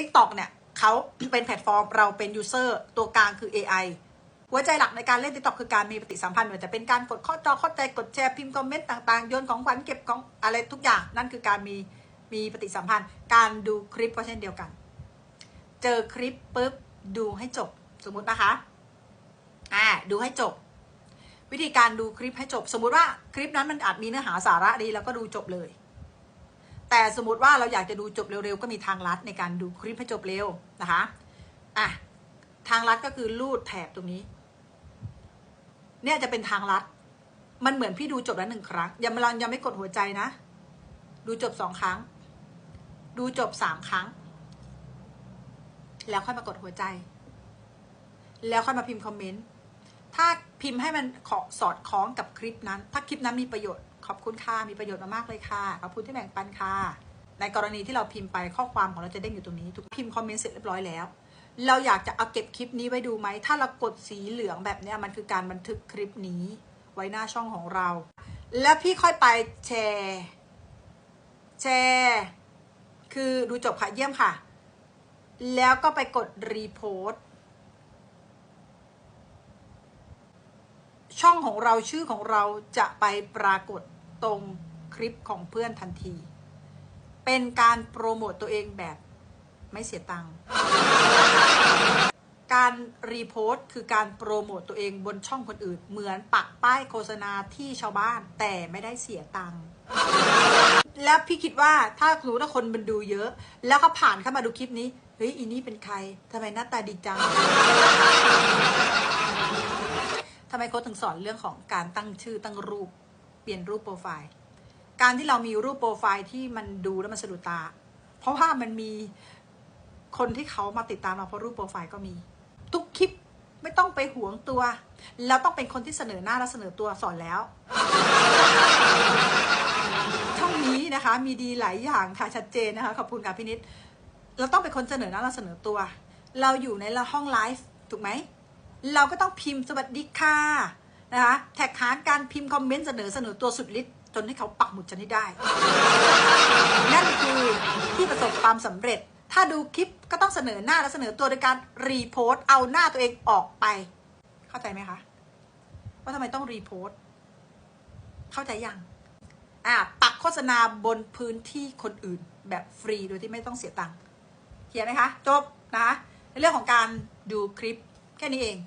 TikTok เนี่ยเขาเป็นแพลตฟอร์มเราเป็นยูเซอร์ตัวกลางคือ AI หัวใจหลักในการเล่น TikTok คือการมีปฏิสัมพันธ์ไม่ว่าจะเป็นการกดข้อจอเข้าใจกดแชร์พิมพ์คอมเมนต์ต่างๆโยนของขวัญเก็บของอะไรทุกอย่างนั่นคือการมีมีปฏิสัมพันธ์ การดูคลิปก็เช่นเดียวกัน เจอคลิปปุ๊บดูให้จบสมมุตินะคะอ่าดูให้จบ วิธีการดูคลิปให้จบ สมมุติว่าคลิปนั้นมันอาจมีเนื้อหาสาระดีแล้วก็ดูจบเลย แต่สมมติว่าเราอยากจะดูจบเร็วๆ ก็มีทางลัดในการดูคลิปให้จบเร็วนะคะอะทางลัดก็คือลูดแถบตรงนี้ เนี่ยจะเป็นทางลัด มันเหมือนพี่ดูจบแล้วหนึ่งครั้งยังไม่ลองยังไม่กดหัวใจนะ ดูจบสองครั้ง ดูจบสามครั้ง แล้วค่อยมากดหัวใจ แล้วค่อยมาพิมพ์คอมเมนต์ ถ้าพิมพ์ให้มันขอสอดคล้องกับคลิปนั้น ถ้าคลิปนั้นมีประโยชน์ ขอบคุณค่ะ มีประโยชน์มากๆเลยค่ะ ขอบคุณที่แบ่งปันค่ะ ในกรณีที่เราพิมพ์ไปข้อความของเราจะเด้งอยู่ตรงนี้ ถูกพิมพ์คอมเมนต์เสร็จเรียบร้อยแล้ว เราอยากจะเอาเก็บคลิปนี้ไว้ดูไหม ถ้าเรากดสีเหลืองแบบนี้มันคือการบันทึกคลิปนี้ ไว้หน้าช่องของเรา แล้วพี่ค่อยไปแชร์ แชร์ คือดูจบค่ะ เยี่ยมค่ะ แล้วก็ไปกดรีโพสต์ ช่องของเราชื่อของเราจะไปปรากฏตรงคลิปของเพื่อนทันที เป็นการโปรโมตตัวเองแบบไม่เสียตังค์การรีโพสต์คือการโปรโมตตัวเองบนช่องคนอื่น เหมือนปักป้ายโฆษณาที่ชาวบ้านแต่ไม่ได้เสียตังค์แล้วพี่คิดว่าถ้ารู้ถ้าคนมันดูเยอะ แล้วก็ผ่านเข้ามาดูคลิปนี้ เฮ้ยอีนี่เป็นใครทำไมหน้าตาดีจัง ทำไมโค้ชถึงสอนเรื่องของการตั้งชื่อตั้งรูป เปลี่ยนรูปโปรไฟล์ การที่เรามีรูปโปรไฟล์ที่มันดูแล้วมันสะดุดตา เพราะว่ามันมีคนที่เขามาติดตามเราเพราะรูปโปรไฟล์ก็มี ทุกคลิปไม่ต้องไปหวงตัว แล้วต้องเป็นคนที่เสนอหน้าและเสนอตัวสอนแล้ว ช่องนี้นะคะ มีดีหลายอย่างค่ะชัดเจนนะคะขอบคุณค่ะพี่นิดเราต้องเป็นคนเสนอหน้าและเสนอตัว เราอยู่ในห้องไลฟ์ถูกไหม เราก็ต้องพิมพ์สวัสดีค่ะนะคะแท็กหาการพิมพ์คอมเมนต์เสนอเสนอตัวสุดฤทธิ์จนให้เขาปักหมุดฉันให้ได้ นั่นคือที่ประสบความสำเร็จ ถ้าดูคลิปก็ต้องเสนอหน้าและเสนอตัวโดยการรีโพสต์เอาหน้าตัวเองออกไป เข้าใจไหมคะว่าทำไมต้องรีโพสต์เข้าใจยังอ่าปักโฆษณาบนพื้นที่คนอื่นแบบฟรีโดยที่ไม่ต้องเสียตังค์เขียนไหมคะ จบนะคะในเรื่องของการดูคลิป แค่นี้เอง